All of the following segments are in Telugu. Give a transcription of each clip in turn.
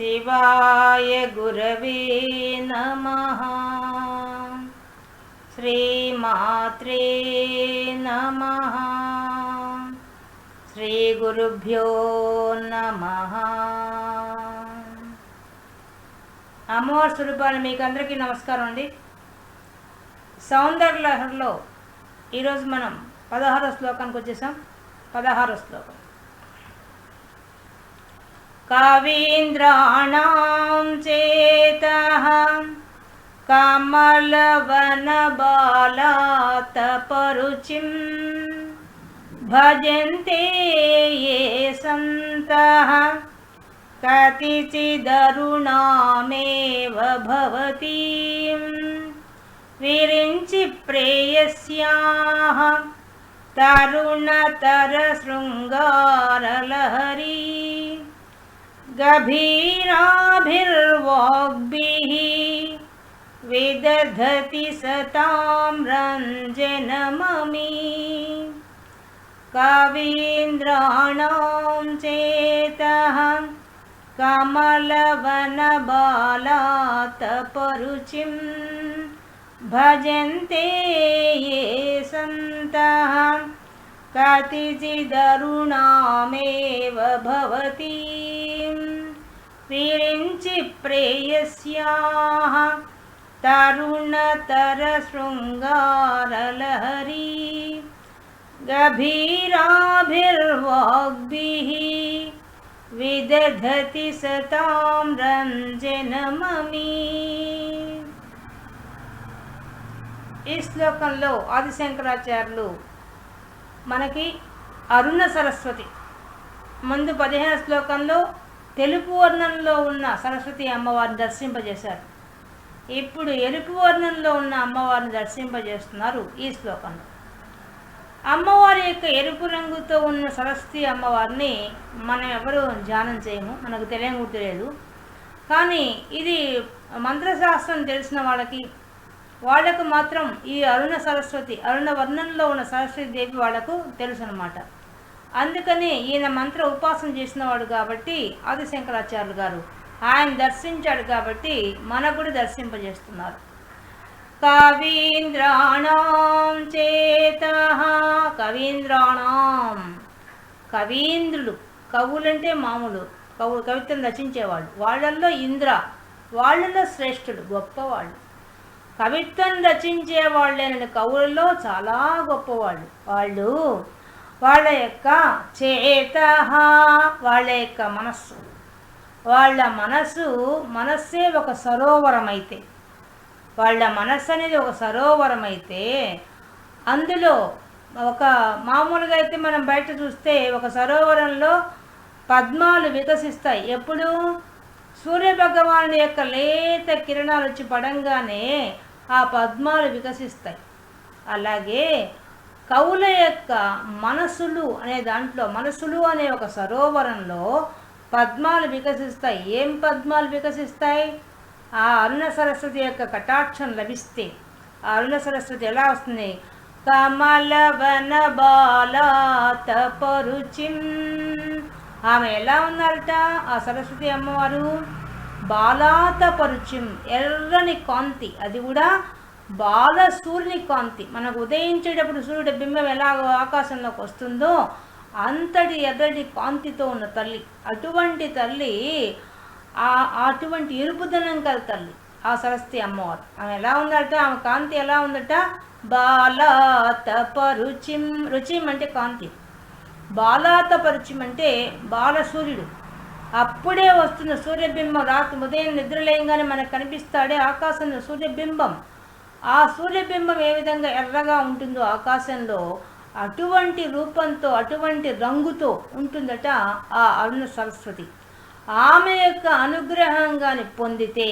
శివాయ గురవే నమ. శ్రీమాత్రే నమ. శ్రీ గురుభ్యో నమ. అమ్మవారి స్వరూపాలు మీకు అందరికీ నమస్కారం అండి. సౌందర్యలహరిలో ఈరోజు మనం పదహారో శ్లోకానికి వచ్చేసాం. పదహారో శ్లోకం. कवीन्द्राणां चेतः कमलवनबलातपरुचिं भजन्ते ये सन्तः। कतिचिदरुणामेव भवतीं। विरिञ्चि प्रेयस्याः तरुणतरशृङ्गारलहरी। गभीराभिर्वाग्भिः विदधति सतां रञ्जनममी। कवीन्द्राणां चेतः कमलवनबालातपरुचिं भजन्ते ये सन्तः कतिचिदरुणामेव भवतीं विरिञ्चि प्रेयस्याः तरुणतरशृङ्गारलहरी गभीराभिर्वाग्भिः विदधति सतां रञ्जनममी ఈ శ్లోకంలో ఆదిశంకరాచార్యులు మనకి అరుణ సరస్వతి. ముందు పదిహేను శ్లోకంలో తెలుపు వర్ణంలో ఉన్న సరస్వతి అమ్మవారిని దర్శింపజేశారు. ఇప్పుడు ఎరుపు వర్ణంలో ఉన్న అమ్మవారిని దర్శింపజేస్తున్నారు ఈ శ్లోకంలో. అమ్మవారి యొక్క ఎరుపు రంగుతో ఉన్న సరస్వతి అమ్మవారిని మనం ఎవరు ధ్యానం చేయము? మనకు తెలియని తెలియదు కానీ ఇది మంత్రశాస్త్రం తెలిసిన వాళ్ళకి వాళ్ళకు మాత్రం ఈ అరుణ సరస్వతి అరుణ వర్ణంలో ఉన్న సరస్వతి దేవి వాళ్ళకు తెలుసు అనమాట అందుకని ఈయన మంత్ర ఉపాసన చేసినవాడు కాబట్టి ఆదిశంకరాచార్యులు గారు ఆయన దర్శించాడు కాబట్టి మన కూడా దర్శింపజేస్తున్నారు. కవీంద్రాణం చేత కవీంద్రాణం. కవీంద్రులు కవులంటే మామూలు కవు కవితను రచించేవాళ్ళు. వాళ్ళల్లో ఇంద్ర వాళ్ళల్లో శ్రేష్ఠుడు గొప్పవాళ్ళు. కవిత్వం రచించే వాళ్ళైన కవులలో చాలా గొప్పవాళ్ళు. వాళ్ళు వాళ్ళ యొక్క చేత వాళ్ళ యొక్క మనస్సు. వాళ్ళ మనస్సు మనస్సే ఒక సరోవరం అయితే వాళ్ళ మనస్సు అనేది ఒక సరోవరం అయితే అందులో ఒక మామూలుగా అయితే మనం బయట చూస్తే ఒక సరోవరంలో పద్మాలు వికసిస్తాయి. ఎప్పుడు సూర్యభగవాను యొక్క లేత కిరణాలు వచ్చి పడంగానే ఆ పద్మాలు వికసిస్తాయి. అలాగే కవుల యొక్క మనసులు అనే దాంట్లో మనసులు అనే ఒక సరోవరంలో పద్మాలు వికసిస్తాయి. ఏం పద్మాలు వికసిస్తాయి? ఆ అరుణ సరస్వతి యొక్క కటాక్షం లభిస్తే ఆ అరుణ సరస్వతి ఎలా వస్తుంది? కమలవన బాలాతపరుచిం ఆమె ఎలా ఉన్నారట? ఆ సరస్వతి అమ్మవారు? బాలాతపరుచిం ఎర్రని కాంతి. అది కూడా బాల సూర్యుని కాంతి. మనకు ఉదయించేటప్పుడు సూర్యుడి బింబం ఎలా ఆకాశంలోకి వస్తుందో అంతటి ఎర్రటి కాంతితో ఉన్న తల్లి. అటువంటి తల్లి ఆ అటువంటి ఎరుపుదనం కల తల్లి ఆ సరస్వతి అమ్మవారు. ఆమె ఎలా ఉందట? ఆమె కాంతి ఎలా ఉందట? బాలాతపరుచిం రుచిం అంటే కాంతి. బాలాతపరుచిం అంటే బాలసూర్యుడు. అప్పుడే వస్తున్న సూర్యబింబం రాత్రి ఉదయం నిద్రలేయంగానే మనకు కనిపిస్తాడే ఆకాశంలో సూర్యబింబం. ఆ సూర్యబింబం ఏ విధంగా ఎర్రగా ఉంటుందో ఆకాశంలో అటువంటి రూపంతో అటువంటి రంగుతో ఉంటుందట ఆ అరుణ సరస్వతి. ఆమె యొక్క అనుగ్రహం కానీ పొందితే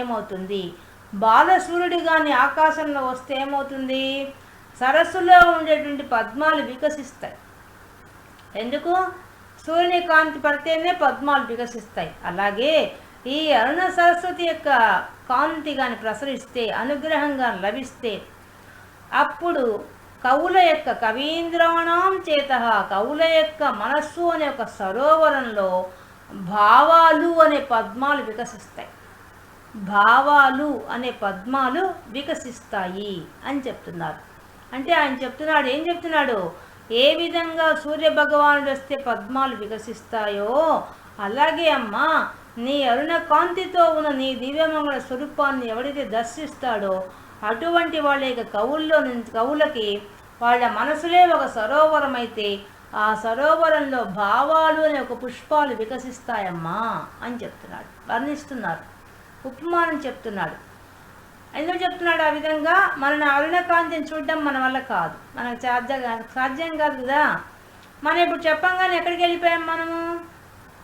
ఏమవుతుంది? బాలసూర్యుడు కానీ ఆకాశంలో వస్తే ఏమవుతుంది? సరస్సులో ఉండేటువంటి పద్మాలు వికసిస్తాయి. ఎందుకు? సూర్యకాంతి పడితేనే పద్మాలు వికసిస్తాయి. అలాగే ఈ అరుణ సరస్వతి యొక్క కాంతి కానీ ప్రసరిస్తే అనుగ్రహంగా లభిస్తే అప్పుడు కవుల యొక్క కవీంద్రాణం చేత కవుల యొక్క మనస్సు అనే ఒక సరోవరంలో భావాలు అనే పద్మాలు వికసిస్తాయి. భావాలు అనే పద్మాలు వికసిస్తాయి అని చెప్తున్నారు. అంటే ఆయన చెప్తున్నాడు ఏం చెప్తున్నాడు? ఏ విధంగా సూర్య భగవానుడు వస్తే పద్మాలు వికసిస్తాయో? అలాగే అమ్మా నీ అరుణ కాంతితో ఉన్న నీ దివ్యమంగళ స్వరూపాన్ని ఎవడైతే దర్శిస్తాడో అటువంటి వాళ్ళ యొక్క కవుల్లో నుంచి కవులకి వాళ్ళ మనసులే ఒక సరోవరం అయితే ఆ సరోవరంలో భావాలు అనే ఒక పుష్పాలు వికసిస్తాయమ్మా అని చెప్తున్నాడు. వర్ణిస్తున్నారు. ఉపమానం చెప్తున్నాడు. ఎందుకు చెప్తున్నాడు ఆ విధంగా? మన అరుణకాంతిని చూడడం మన వల్ల కాదు. మనకు సాధ్యం సాధ్యం కాదు కదా? మనం ఇప్పుడు చెప్పంగానే ఎక్కడికి వెళ్ళిపోయాం మనము?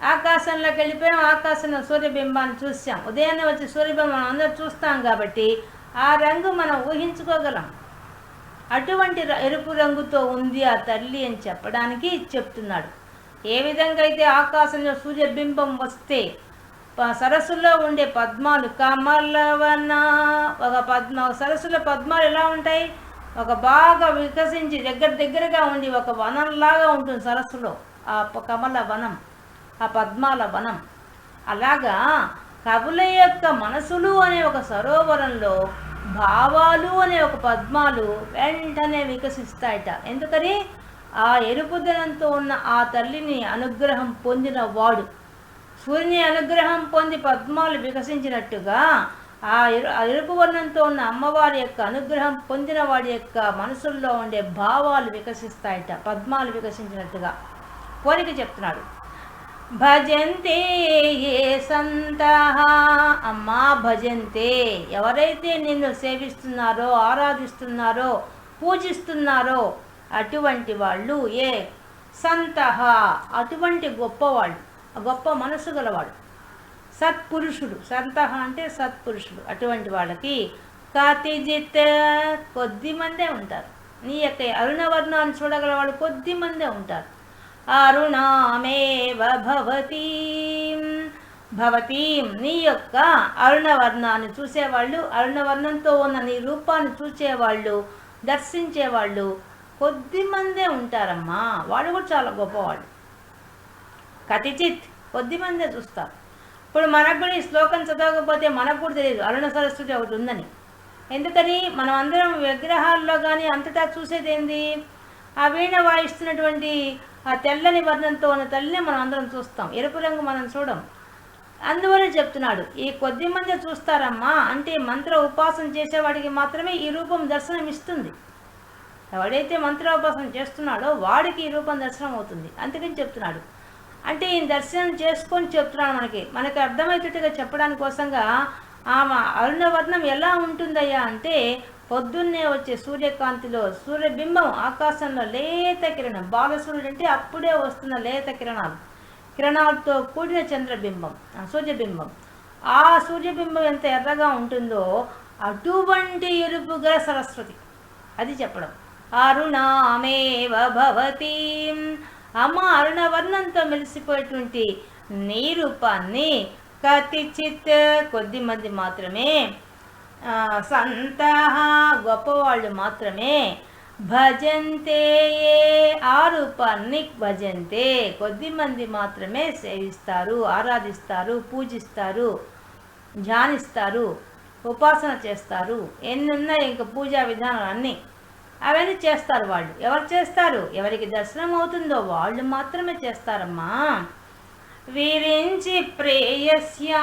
ఆకాశంలోకి వెళ్ళిపోయాం. ఆకాశంలో సూర్యబింబాన్ని చూసాం ఉదయాన్నే వచ్చి సూర్యబింబం మనం అందరూ చూస్తాం కాబట్టి ఆ రంగు మనం ఊహించుకోగలం. అటువంటి ఎరుపు రంగుతో ఉంది ఆ తల్లి అని చెప్పడానికి చెప్తున్నాడు. ఏ విధంగా అయితే ఆకాశంలో సూర్యబింబం వస్తే సరస్సులో ఉండే పద్మాలు కమలవన. ఒక పద్మ ఒక సరస్సులో పద్మాలు ఎలా ఉంటాయి? ఒక బాగా వికసించి దగ్గర దగ్గరగా ఉండి ఒక వనంలాగా ఉంటుంది సరస్సులో. ఆ కమల వనం ఆ పద్మాల వనం. అలాగా కవుల యొక్క మనసులు అనే ఒక సరోవరంలో భావాలు అనే ఒక పద్మాలు వెంటనే వికసిస్తాయట. ఎందుకని? ఆ ఎరుపుదనంతో ఉన్న ఆ తల్లిని అనుగ్రహం పొందిన వాడు. సూర్యుని అనుగ్రహం పొంది పద్మాలు వికసించినట్టుగా ఆ ఎరు ఎరుపు వర్ణంతో ఉన్న అమ్మవారి యొక్క అనుగ్రహం పొందిన వాడి యొక్క మనసుల్లో ఉండే భావాలు వికసిస్తాయట పద్మాలు వికసించినట్టుగా కోరిక చెప్తున్నాడు. భజంతే ఏ సంత? అమ్మా భజంతే. ఎవరైతే నిన్ను సేవిస్తున్నారో ఆరాధిస్తున్నారో పూజిస్తున్నారో అటువంటి వాళ్ళు ఏ సంతః? అటువంటి గొప్పవాళ్ళు. గొప్ప మనసు గలవాడు. సత్పురుషుడు. సంతహ అంటే సత్పురుషుడు. అటువంటి వాళ్ళకి కాతిజిత్ కొద్ది మందే ఉంటారు. నీ యొక్క అరుణవర్ణాన్ని చూడగల వాళ్ళు కొద్ది మందే ఉంటారు. అరుణామేవ భవతీం. భవతీం నీ యొక్క అరుణవర్ణాన్ని చూసేవాళ్ళు అరుణవర్ణంతో ఉన్న నీ రూపాన్ని చూసేవాళ్ళు దర్శించేవాళ్ళు కొద్ది మందే ఉంటారమ్మా. వాళ్ళు కూడా చాలా గొప్పవాళ్ళు కతిచిత్ కొద్ది మందే చూస్తారు ఇప్పుడు మనకు కూడా ఈ శ్లోకం చదవకపోతే మనకు కూడా తెలియదు. అరుణ సరస్వతి ఒకటి ఉందని. ఎందుకని? మనం అందరం విగ్రహాల్లో కానీ అంతటా చూసేది ఏంది? ఆ వీణ వాయిస్తున్నటువంటి ఆ తెల్లని వర్ణంతో ఉన్న తల్లినే మనం అందరం చూస్తాం. ఎరుపు రంగు మనం చూడం. అందువల్ల చెప్తున్నాడు ఈ కొద్ది మంది చూస్తారమ్మా. అంటే మంత్ర ఉపాసన చేసేవాడికి మాత్రమే ఈ రూపం దర్శనం ఇస్తుంది. ఎవడైతే మంత్రోపాసన చేస్తున్నాడో వాడికి ఈ రూపం దర్శనం అవుతుంది. అందుకని చెప్తున్నాడు అంటే ఈ దర్శనం చేసుకొని చెప్తున్నాడు మనకి. మనకి అర్థమయ్యేటట్టుగా చెప్పడానికి కోసంగా ఆమె అరుణవర్ణం ఎలా ఉంటుందయ్యా అంటే పొద్దున్నే వచ్చే సూర్యకాంతిలో సూర్యబింబం ఆకాశంలో లేత కిరణం. బాలసూర్యుడు అంటే అప్పుడే వస్తున్న లేత కిరణాలు. కిరణాలతో కూడిన చంద్రబింబం సూర్యబింబం. ఆ సూర్యబింబం ఎంత ఎర్రగా ఉంటుందో అటువంటి ఎరుపుగా సరస్వతి. అది చెప్పడం. అరుణామేవ భవతీం. అమ్మ అరుణవర్ణంతో మెలిసిపోయేటువంటి నీ రూపాన్ని కతిచిత్ కొద్ది మంది మాత్రమే. సంత గొప్పవాళ్ళు మాత్రమే. భజంతే ఏ ఆ రూపాన్ని భజంతే. కొద్ది మంది మాత్రమే సేవిస్తారు ఆరాధిస్తారు పూజిస్తారు ధ్యానిస్తారు ఉపాసన చేస్తారు. ఎన్ని ఇంకా పూజా విధానాలు అన్నీ అవన్నీ చేస్తారు వాళ్ళు. ఎవరు చేస్తారు? ఎవరికి దర్శనం అవుతుందో వాళ్ళు మాత్రమే చేస్తారమ్మా. వీరించి ప్రేయస్యా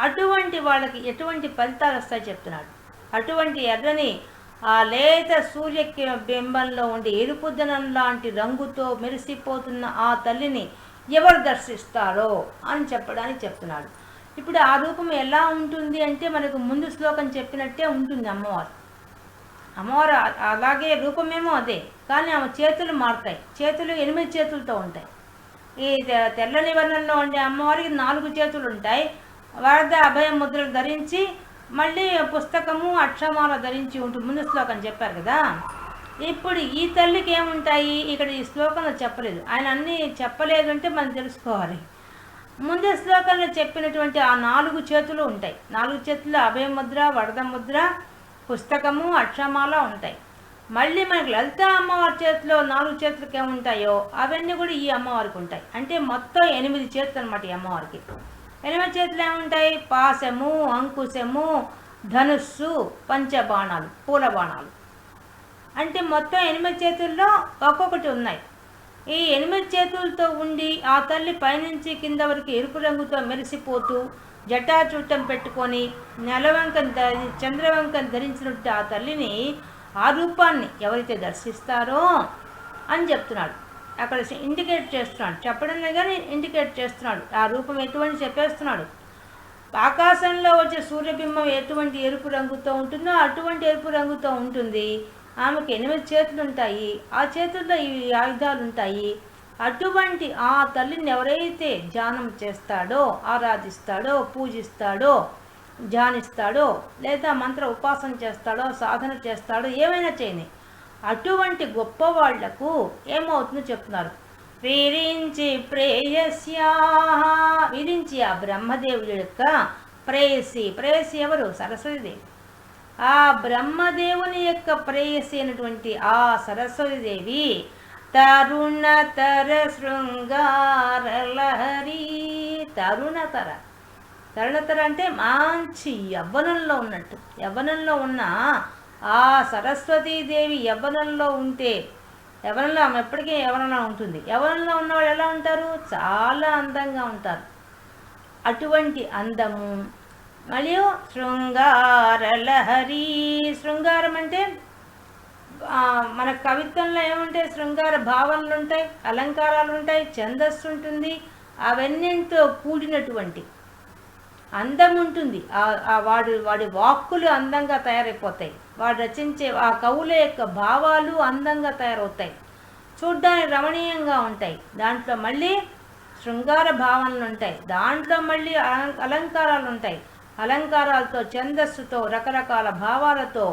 అటువంటి వాళ్ళకి ఎటువంటి ఫలితాలు వస్తాయి చెప్తున్నాడు. అటువంటి ఎర్రని ఆ లేత సూర్య బింబంలో ఉండి ఎరుపుదనం లాంటి రంగుతో మెరిసిపోతున్న ఆ తల్లిని ఎవరు దర్శిస్తారో అని చెప్పడానికి చెప్తున్నాడు. ఇప్పుడు ఆ రూపం ఎలా ఉంటుంది అంటే మనకు ముందు శ్లోకం చెప్పినట్టే ఉంటుంది అమ్మవారు. అమ్మవారు అలాగే రూపమేమో అదే. కానీ ఆమె చేతులు మారుతాయి. చేతులు ఎనిమిది చేతులతో ఉంటాయి. ఈ తె- తెల్లని వర్ణంలో ఉండే అమ్మవారికి నాలుగు చేతులు ఉంటాయి. వరద అభయ ముద్రలు ధరించి మళ్ళీ పుస్తకము అక్షమాల ధరించి ఉంటుంది. ముందు శ్లోకం చెప్పారు కదా. ఇప్పుడు ఈ తల్లికి ఏముంటాయి? ఇక్కడ ఈ శ్లోకంలో చెప్పలేదు. ఆయన అన్నీ చెప్పలేదు అంటే మనం తెలుసుకోవాలి. ముందు శ్లోకంలో చెప్పినటువంటి ఆ నాలుగు చేతులు ఉంటాయి. నాలుగు చేతులు అభయ ముద్ర వరద ముద్ర పుస్తకము అక్షమాల ఉంటాయి. మళ్ళీ మనకి లలిత అమ్మవారి చేతిలో నాలుగు చేతులకి ఏముంటాయో అవన్నీ కూడా ఈ అమ్మవారికి ఉంటాయి. అంటే మొత్తం ఎనిమిది చేతులు అనమాట ఈ అమ్మవారికి. ఎనిమిది చేతులు ఏముంటాయి? పాశము అంకుశము ధనుస్సు పంచబాణాలు పూల బాణాలు అంటే మొత్తం ఎనిమిది చేతుల్లో ఒక్కొక్కటి ఉన్నాయి. ఈ ఎనిమిది చేతులతో ఉండి ఆ తల్లి పైనుంచి కింద వరకు ఎరుపు రంగుతో మెరిసిపోతూ జటాచూటం పెట్టుకొని నెలవంకను ధరి చంద్రవంకను ధరించినట్టు ఆ తల్లిని ఆ రూపాన్ని ఎవరైతే దర్శిస్తారో అని చెప్తున్నాడు. అక్కడ ఇండికేట్ చేస్తున్నాడు. చెప్పడమే కానీ ఇండికేట్ చేస్తున్నాడు. ఆ రూపం ఎటువంటి చెప్పేస్తున్నాడు? ఆకాశంలో వచ్చే సూర్యబింబం ఎటువంటి ఎరుపు రంగుతో ఉంటుందో అటువంటి ఎరుపు రంగుతో ఉంటుంది. ఆమెకు ఎనిమిది చేతులు ఉంటాయి ఆ చేతుల్లో ఈ ఆయుధాలు ఉంటాయి అటువంటి ఆ తల్లిని ఎవరైతే ధ్యానం చేస్తాడో ఆరాధిస్తాడో పూజిస్తాడో ధ్యానిస్తాడో లేదా మంత్ర ఉపాసన చేస్తాడో సాధన చేస్తాడో ఏమైనా చేయని అటువంటి గొప్ప వాళ్ళకు ఏమవుతుందో చెప్తున్నారు. విరించి ప్రేయస్యా విరించి ఆ బ్రహ్మదేవుడి యొక్క ప్రేయసి. ప్రేయసి ఎవరు? సరస్వతిదేవి. ఆ బ్రహ్మదేవుని యొక్క ప్రేయసి అయినటువంటి ఆ సరస్వతిదేవి తరుణతర శృంగారలహరి. తరుణతర. తరుణతర అంటే మంచి యవ్వనంలో ఉన్నట్టు. యవ్వనంలో ఉన్న ఆ సరస్వతీదేవి యవ్వనంలో ఉంటే యవనంలో ఆమె ఎప్పటికీ యవనంలో ఉంటుంది. యవనంలో ఉన్నవాళ్ళు ఎలా ఉంటారు? చాలా అందంగా ఉంటారు. అటువంటి అందము. మరియు శృంగారలహరి. శృంగారం అంటే మన కవిత్వంలో ఏముంటాయి? శృంగార భావనలు ఉంటాయి అలంకారాలు ఉంటాయి ఛందస్సు ఉంటుంది అవన్నీతో కూడినటువంటి అందం ఉంటుంది వాడు వాడి వాడి వాక్కులు అందంగా తయారైపోతాయి. వాడు రచించే ఆ కవుల యొక్క భావాలు అందంగా తయారవుతాయి. చూడ్డానికి రమణీయంగా ఉంటాయి. దాంట్లో మళ్ళీ శృంగార భావనలు ఉంటాయి దాంట్లో మళ్ళీ అలంకారాలు ఉంటాయి అలంకారాలతో ఛందస్సుతో రకరకాల భావాలతో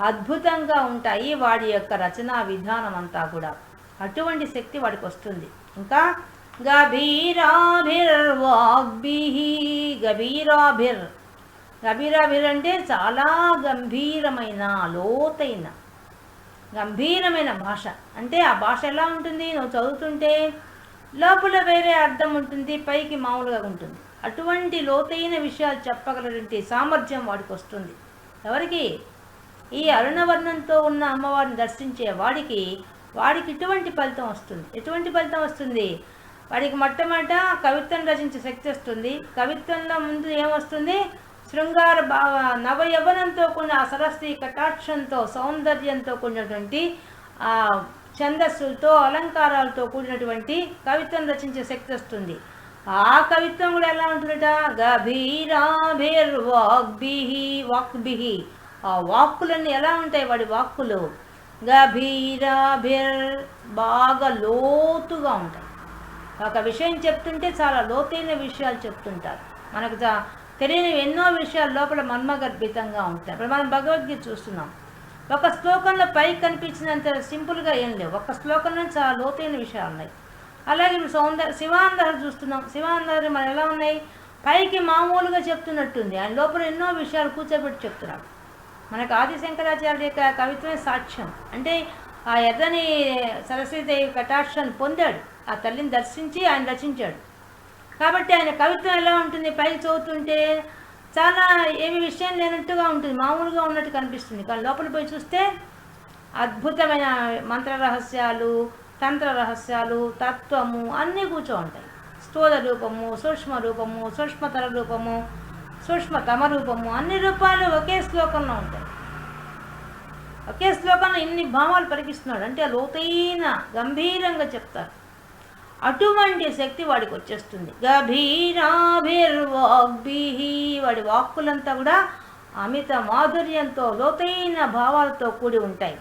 అద్భుతంగా ఉంటాయి వాడి యొక్క రచనా విధానం అంతా కూడా. అటువంటి శక్తి వాడికి వస్తుంది ఇంకా గభీరాభిర్వాగ్భి గభీరాభిర్. గభీరాభిర్ అంటే చాలా గంభీరమైన లోతైన గంభీరమైన భాష. అంటే ఆ భాష ఎలా ఉంటుంది? నువ్వు చదువుతుంటే లోపల వేరే అర్థం ఉంటుంది పైకి మామూలుగా ఉంటుంది. అటువంటి లోతైన విషయాలు చెప్పగలటువంటి సామర్థ్యం వాడికి వస్తుంది ఎవరికి? ఈ అరుణవర్ణంతో ఉన్న అమ్మవారిని దర్శించే వాడికి వాడికి ఇటువంటి ఫలితం వస్తుంది. ఎటువంటి ఫలితం వస్తుంది? వాడికి మొట్టమొదట కవిత్వం రచించే శక్తి వస్తుంది. కవిత్వంలో ముందు ఏమొస్తుంది శృంగార భావ నవయవనంతో కూడిన ఆ సరస్వతి కటాక్షంతో సౌందర్యంతో కూడినటువంటి ఆ ఛందస్సులతో అలంకారాలతో కూడినటువంటి కవిత్వం రచించే శక్తి వస్తుంది. ఆ కవిత్వం కూడా ఎలా ఉంటుందట? గభీరాభిర్వాగ్భిహి వాక్బిహి ఆ వాక్కులన్నీ ఎలా ఉంటాయి వాడి వాక్కులు? గభీరాభిర్ బాగా లోతుగా ఉంటాయి. ఒక విషయం చెప్తుంటే చాలా లోతైన విషయాలు చెప్తుంటారు. మనకు తెలియని ఎన్నో విషయాలు లోపల మర్మగర్భితంగా ఉంటాయి. ఇప్పుడు మనం భగవద్గీత చూస్తున్నాం. ఒక శ్లోకంలో పైకి కనిపించినంత సింపుల్గా ఏం లేవు. ఒక శ్లోకంలో చాలా లోతైన విషయాలు ఉన్నాయి. అలాగే మేము సౌందర్య శివాంధ్రాలు చూస్తున్నాం. శివాంధ్రాలు మన ఎలా ఉన్నాయి? పైకి మామూలుగా చెప్తున్నట్టుంది. ఆయన లోపల ఎన్నో విషయాలు కూర్చోబెట్టి చెప్తున్నాడు మనకు ఆదిశంకరాచార్య యొక్క కవిత్వమే సాక్ష్యం. అంటే ఆ ఎర్రని సరస్వతిదేవి కటాక్షాన్ని పొందాడు. ఆ తల్లిని దర్శించి ఆయన రచించాడు. కాబట్టి ఆయన కవిత్వం ఎలా ఉంటుంది? పైకి చదువుతుంటే చాలా ఏమి విషయం లేనట్టుగా ఉంటుంది. మామూలుగా ఉన్నట్టు కనిపిస్తుంది. కానీ లోపల పోయి చూస్తే అద్భుతమైన మంత్ర రహస్యాలు తంత్ర రహస్యాలు తత్వము అన్నీ కూర్చో ఉంటాయి. స్థూల రూపము సూక్ష్మ రూపము సూక్ష్మతర రూపము సూక్ష్మ రూపము అన్ని రూపాలు ఒకే శ్లోకంలో ఉంటాయి. ఒకే శ్లోకంలో ఇన్ని భావాలు పరికిస్తున్నాడు అంటే లోతైన గంభీరంగా చెప్తారు. అటువంటి శక్తి వాడికి వచ్చేస్తుంది. గభీరాభిర్వాగ్భి వాడి వాక్కులంతా కూడా అమిత మాధుర్యంతో లోతైన భావాలతో కూడి ఉంటాయి.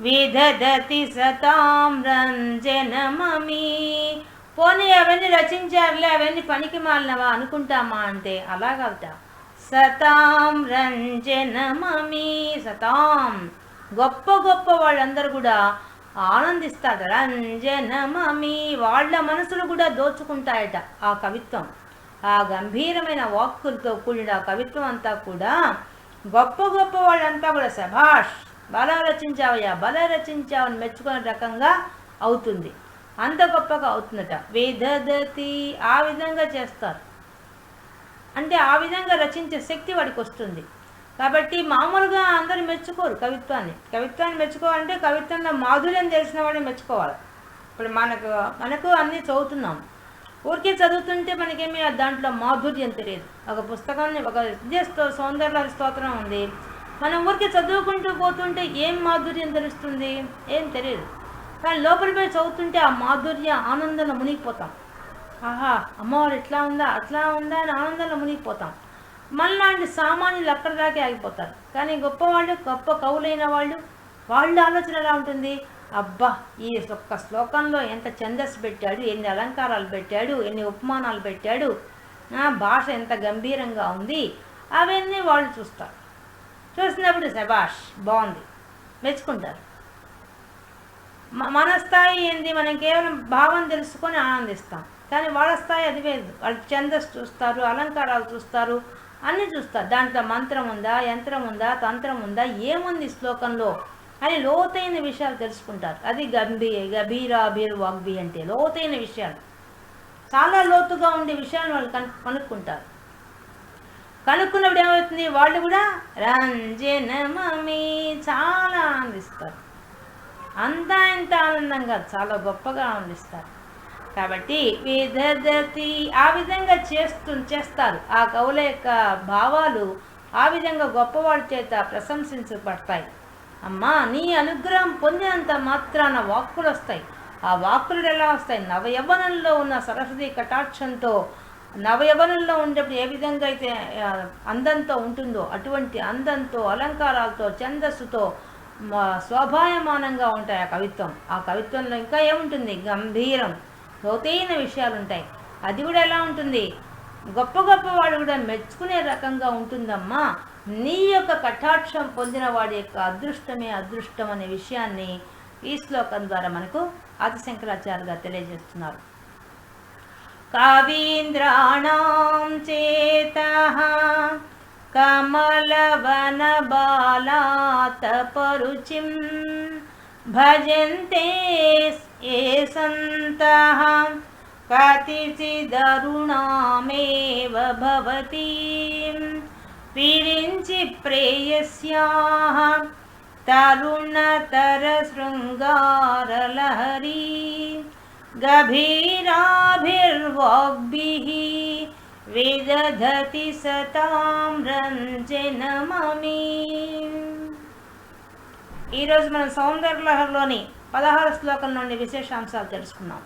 విధదతి సతాం రంజనమీ పోనీ అవన్నీ రచించారులే అవన్నీ పనికి మాలినవా అనుకుంటామా అంటే అలాగవుతా. సతాం రంజనమమి సతాం. గొప్ప గొప్ప వాళ్ళందరూ కూడా ఆనందిస్తాడు రంజనమమి వాళ్ళ మనసులు కూడా దోచుకుంటాయట ఆ కవిత్వం. ఆ గంభీరమైన వాక్కులతో కూడిన కవిత్వం అంతా కూడా గొప్ప గొప్ప వాళ్ళంతా కూడా సభాష్ బలా రచించావయ్యా బల రచించావని మెచ్చుకునే రకంగా అవుతుంది. అంత గొప్పగా అవుతుందట. వేదతి ఆ విధంగా చేస్తారు. అంటే ఆ విధంగా రచించే శక్తి వాడికి వస్తుంది. కాబట్టి మామూలుగా అందరూ మెచ్చుకోరు కవిత్వాన్ని. కవిత్వాన్ని మెచ్చుకోవాలంటే కవిత్వంలో మాధుర్యం తెలిసిన వాడిని మెచ్చుకోవాలి. ఇప్పుడు మనకు మనకు అన్నీ చదువుతున్నాం. ఊరికే చదువుతుంటే మనకేమి దాంట్లో మాధుర్యం తెలియదు. ఒక పుస్తకాన్ని ఒక విద్య సౌందర్య స్తోత్రం ఉంది. మనం ఊరికే చదువుకుంటూ పోతుంటే ఏం మాధుర్యం తెలుస్తుంది? ఏం తెలియదు. కానీ లోపల పోయి చదువుతుంటే ఆ మాధుర్య ఆనందంలో మునిగిపోతాం. ఆహా అమ్మవారు ఎట్లా ఉందా అట్లా ఉందా అని ఆనందంలో మునిగిపోతాం. మనలాంటి సామాన్యులు అక్కడ దాకే ఆగిపోతారు. కానీ గొప్పవాళ్ళు గొప్ప కవులైన వాళ్ళు వాళ్ళ ఆలోచన ఎలా ఉంటుంది? అబ్బా ఈ ఒక్క శ్లోకంలో ఎంత ఛందస్సు పెట్టాడు ఎన్ని అలంకారాలు పెట్టాడు ఎన్ని ఉపమానాలు పెట్టాడు భాష ఎంత గంభీరంగా ఉంది అవన్నీ వాళ్ళు చూస్తారు. చూసినప్పుడు శబాష్ బాగుంది. మెచ్చుకుంటారు. మన స్థాయి ఏంది? మనం కేవలం భావం తెలుసుకొని ఆనందిస్తాం. కానీ వాళ్ళ స్థాయి అది వేరు. వాళ్ళు ఛందస్సు చూస్తారు అలంకారాలు చూస్తారు అన్నీ చూస్తారు. దాంట్లో మంత్రం ఉందా యంత్రం ఉందా తంత్రం ఉందా ఏముంది శ్లోకంలో అని లోతైన విషయాలు తెలుసుకుంటారు. అది గంభీ గభీరాభీర్ వాగ్బి అంటే లోతైన విషయాలు. చాలా లోతుగా ఉండే విషయాలు వాళ్ళు కను కనుక్కుంటారు. కనుక్కున్నప్పుడు ఏమవుతుంది? వాళ్ళు కూడా రంజనమమి చాలా ఆనందిస్తారు. అంతా ఇంత ఆనందంగా చాలా గొప్పగా ఆనందిస్తారు కాబట్టి విదదతి ఆ విధంగా చేస్తూ చేస్తారు. ఆ కవుల యొక్క భావాలు ఆ విధంగా గొప్పవాడి చేత ప్రశంసించబడతాయి. అమ్మా నీ అనుగ్రహం పొందినంత మాత్రాన వాక్కులు వస్తాయి. ఆ వాక్కులు ఎలా వస్తాయి? నవయవనంలో ఉన్న సరస్వతి కటాక్షంతో నవయవనంలో ఉండేప్పుడు ఏ విధంగా అయితే అందంతో ఉంటుందో అటువంటి అందంతో అలంకారాలతో ఛందస్సుతో స్వభాయమానంగా ఉంటాయి ఆ కవిత్వం. ఆ కవిత్వంలో ఇంకా ఏముంటుంది? గంభీరం లోతైన విషయాలు ఉంటాయి అది కూడా ఎలా ఉంటుంది? గొప్ప గొప్ప వాడు కూడా మెచ్చుకునే రకంగా ఉంటుందమ్మా. నీ యొక్క కటాక్షం పొందిన వాడి యొక్క అదృష్టమే అదృష్టం అనే విషయాన్ని ఈ శ్లోకం ద్వారా మనకు ఆదిశంకరాచార్య గారు తెలియజేస్తున్నారు. కావీంద్రాణం చేత कमलवनबालातपरुचिं भजन्ते ये सन्तः। कतिचिदरुणामेव भवतीं। विरिञ्चि प्रेयस्याः तरुणतरशृङ्गारलहरी। गभीराभिर्वाग्भिः विदधति సతాం రంజనమమి ఈరోజు మనం సౌందర్యలహరిలోని పదహారు శ్లోకం నుండి విశేషాంశాలు తెలుసుకున్నాం